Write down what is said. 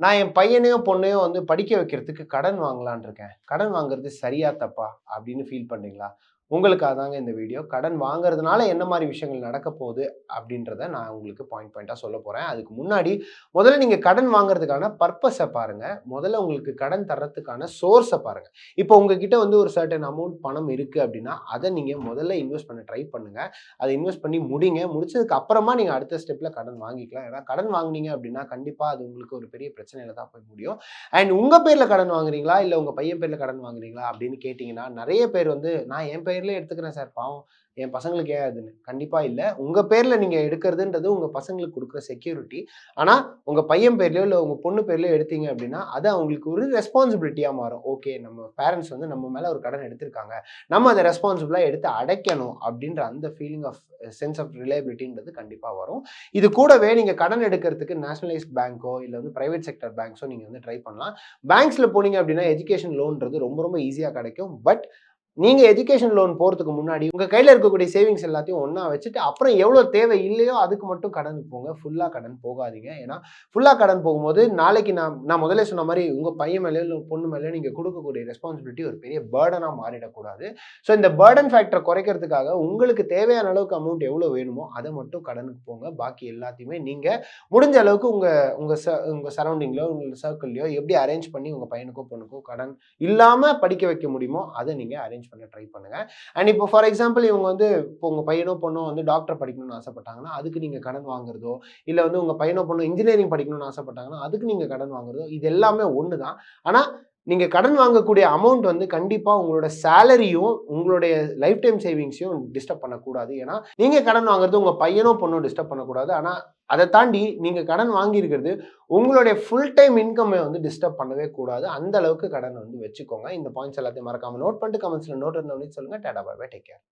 நான் என் பையனையோ பொண்ணையோ வந்து படிக்க வைக்கிறதுக்கு கடன் வாங்கலான் இருக்கேன். கடன் வாங்குறது சரியா தப்பா? அப்படின்னு ஃபீல் பண்ணுறீங்களா உங்களுக்காக தாங்க இந்த வீடியோ. கடன் வாங்குறதுனால என்ன மாதிரி விஷயங்கள் நடக்க போகுது அப்படின்றத நான் உங்களுக்கு பாயிண்ட் பாயிண்ட்டாக சொல்ல போகிறேன் அதுக்கு முன்னாடி முதல்ல நீங்கள் கடன் வாங்குறதுக்கான பர்பஸை பாருங்கள் முதல்ல உங்களுக்கு கடன் தர்றதுக்கான சோர்ஸை பாருங்கள் இப்போ உங்ககிட்ட வந்து ஒரு சர்டன் அமௌண்ட் பணம் இருக்குது அப்படின்னா அதை நீங்கள் முதல்ல இன்வெஸ்ட் பண்ண ட்ரை பண்ணுங்கள் அதை இன்வெஸ்ட் பண்ணி முடிங்க. முடிச்சதுக்கு அப்புறமா நீங்கள் அடுத்த ஸ்டெப்பில் கடன் வாங்கிக்கலாம். ஏன்னா கடன் வாங்குனீங்க அப்படின்னா கண்டிப்பாக அது உங்களுக்கு ஒரு பெரிய பிரச்சனையில் தான் போய் முடியும். அண்ட் உங்கள் பேரில் கடன் வாங்குறீங்களா? இல்லை உங்கள் பையன் பேரில் கடன் வாங்குறீங்களா? அப்படின்னு கேட்டிங்கன்னா நிறைய பேர் வந்து நான் என் பேர்லேயே எடுத்துக்கிறேன் சார். பாவம். என் பசங்களுக்கு ஏன் அதுன்னு? கண்டிப்பாக இல்லை. உங்கள் பேரில் நீங்கள் எடுக்கிறதுன்றது உங்கள் பசங்களுக்கு கொடுக்குற செக்யூரிட்டி ஆனால் உங்கள் பையன் பேர்லையோ இல்லை உங்கள் பொண்ணு பேர்லையோ எடுத்தீங்க அப்படின்னா அது அவங்களுக்கு ஒரு ரெஸ்பான்சிபிலிட்டியாக மாறும். ஓகே நம்ம பேரண்ட்ஸ் வந்து நம்ம மேலே ஒரு கடன் எடுத்திருக்காங்க. நம்ம அதை ரெஸ்பான்சிபிளாக எடுத்து அடைக்கணும் அப்படின்ற அந்த ஃபீலிங் ஆஃப் சென்ஸ் ஆஃப் ரிலையபிலிட்டின்றது கண்டிப்பாக வரும். இது கூடவே நீங்கள் கடன் எடுக்கிறதுக்கு நேஷனலைஸ் பேங்க்கோ இல்லை வந்து ப்ரைவேட் செக்டர் பேங்க்ஸோ நீங்கள் வந்து ட்ரை பண்ணலாம். பேங்க்ஸில் போனீங்க அப்படின்னா எஜுகேஷன் லோன்றது ரொம்ப ரொம்ப ஈஸியாக கிடைக்கும். பட் நீங்கள் எஜுகேஷன் லோன் போகிறதுக்கு முன்னாடி உங்கள் கையில் இருக்கக்கூடிய சேவிங்ஸ் எல்லாத்தையும் ஒன்றா வச்சுட்டு அப்புறம் எவ்வளோ தேவை இல்லையோ அதுக்கு மட்டும் கடன் போங்க. ஃபுல்லாக கடன் போகாதீங்க. ஏன்னா ஃபுல்லாக கடன் போகும்போது நாளைக்கு நான் நான் முதல்ல சொன்ன மாதிரி உங்கள் பையன் மேலே இல்லை பொண்ணு மேலே நீங்கள் கொடுக்கக்கூடிய ரெஸ்பான்சிபிலிட்டி ஒரு பெரிய பேர்டனாக மாறிடக்கூடாது. ஸோ இந்த பேர்டன் ஃபேக்டரை குறைக்கிறதுக்காக உங்களுக்கு தேவையான அளவுக்கு அமௌண்ட் எவ்வளோ வேணுமோ அதை மட்டும் கடனுக்கு போங்க. பாக்கி எல்லாத்தையுமே நீங்கள் முடிஞ்ச அளவுக்கு உங்கள் உங்கள் ச உங்கள் சரௌண்டிங்லையோ உங்கள் சர்க்கிள்லையோ எப்படி அரேஞ்ச் பண்ணி உங்கள் பையனுக்கோ பொண்ணுக்கோ கடன் இல்லாமல் படிக்க வைக்க முடியுமோ அதை நீங்கள் அரேஞ்ச் பண்ண ட்ரை பண்ணுங்கள் அண்ட் இப்போ ஃபார் எக்ஸாம்பிள் இவங்க வந்து இப்போ உங்கள் பையனோ பொண்ணோ வந்து டாக்டர் படிக்கணும்னு ஆசைப்பட்டாங்கன்னா அதுக்கு நீங்கள் கடன் வாங்குறதோ இல்லை வந்து உங்கள் பையனோ பொண்ணோ இன்ஜினியரிங் படிக்கணும்னு ஆசைப்பட்டாங்கன்னா அதுக்கு நீங்கள் கடன் வாங்குறதோ இது எல்லாமே ஒன்று தான் ஆனால் நீங்கள் கடன் வாங்கக்கூடிய அமௌண்ட் வந்து கண்டிப்பாக உங்களோட சேலரியும் உங்களுடைய லைஃப் டைம் சேவிங்ஸையும் டிஸ்டர்ப் பண்ணக்கூடாது. ஏன்னா நீங்கள் கடன் வாங்குறது உங்கள் பையனோ பொண்ணோ டிஸ்டர்ப் பண்ணக்கூடாது. ஆனால் அதை தாண்டி நீங்கள் கடன் வாங்கியிருக்கிறது உங்களுடைய ஃபுல் டைம் இன்கம்மை வந்து டிஸ்டர்ப் பண்ணவே கூடாது. அந்த அளவுக்கு கடன் வந்து வச்சுக்கோங்க. இந்த பாயிண்ட்ஸ் எல்லாத்தையும் மறக்காமல் நோட் பண்ணிட்டு கமெண்ட்ஸில் நோட் இருந்தவனே சொல்லுங்கள் டேடா பாய் டேக் கேர்